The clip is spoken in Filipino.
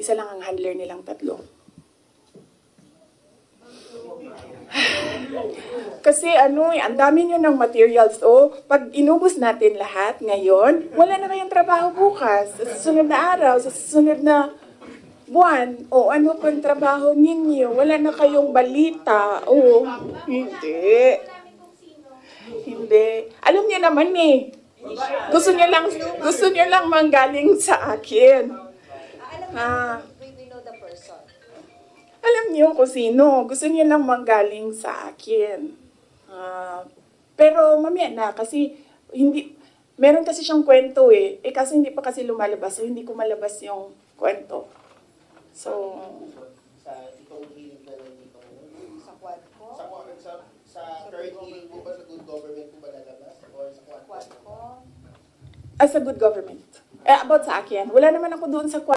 Isa lang ang handler nilang tatlo. Kasi ano eh, ang dami nyo ng materials. O, pag inubos natin lahat ngayon, wala na kayong trabaho bukas. Sa susunod na araw, sa susunod na buwan, o ano pang trabaho ninyo, wala na kayong balita. O, hindi. Hindi. Alam niyo naman eh. Gusto niyo lang, gusto niyo lang manggaling sa akin. Ah. we, we know the person. Alam niyo kung sino. Gusto niyo lang manggaling sa akin. Ah, pero mamaya na kasi hindi meron kasi siyang kwento eh. Eh kasi hindi pa kasi lumalabas. So hindi ko malabas yung kwento. So, sa itong hearing na nandito ngayon. Sa quad ko, Sa, sa, sa third hearing po ba sa good government po ba lalabas? Or sa quad? quad ko. as a good government. Eh, about sa akin. Wala naman ako doon sa